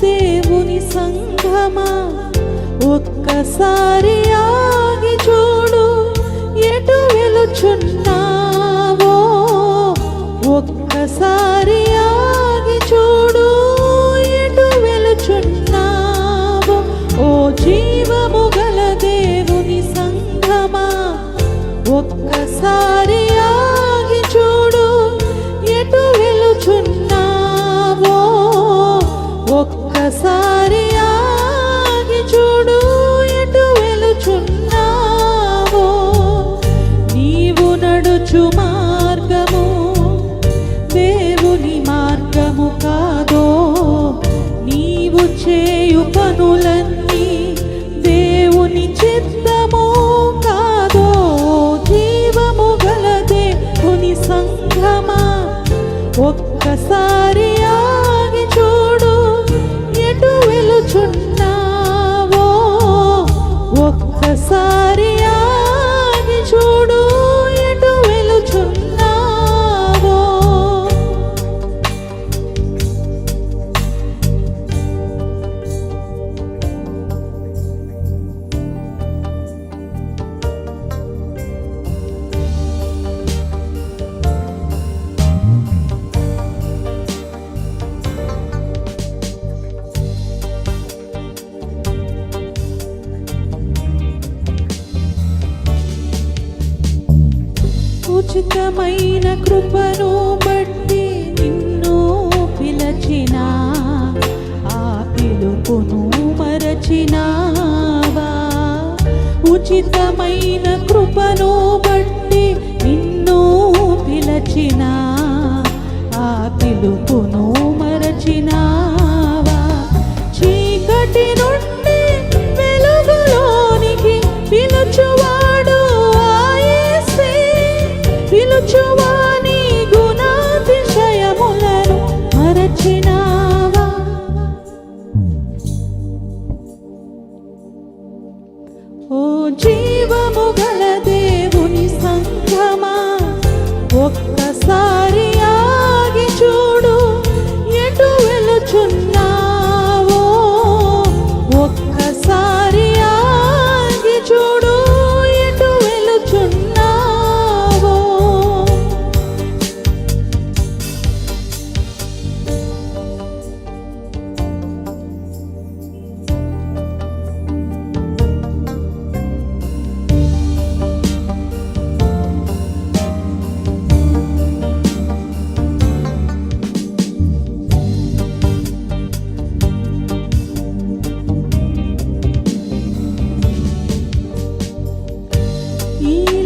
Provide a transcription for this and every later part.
దేవుని సంఘమా? ఒక్కసారి ఆ от косарей. అద్భుతమైన కృపను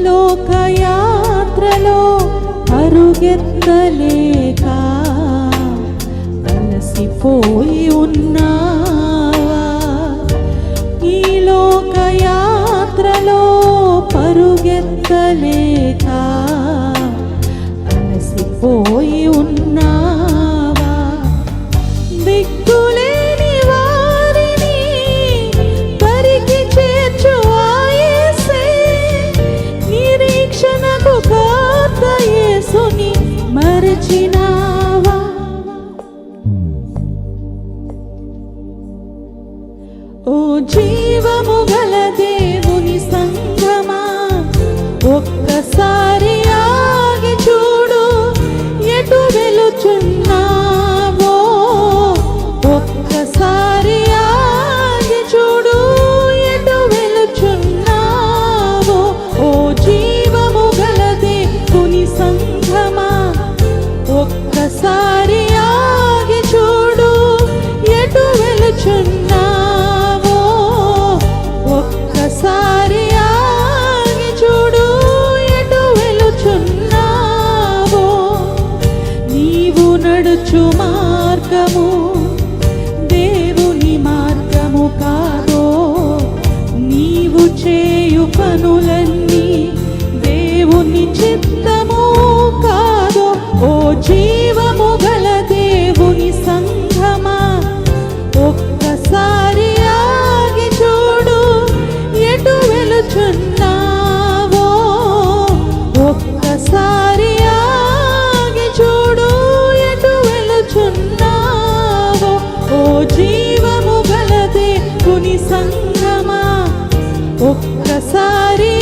లోకయాత్రలో అరుగెత్తలేక అలసిపోయి ఉన్నావా? ఈ లోకయాత్రలో పరుగెత్తలేకా పరిచినావా ఓ జీవము గల దేవుని సంగమా ఒక్కసారి ఆగి చూడు ఎటు వెలుచున్నావో ఒక్కసారి ఆగి చూడు ఎటు వెలుచున్నావో ఓ జీవము గల దేవుని సంగమా sorry. సంగమా ఒక్కసారి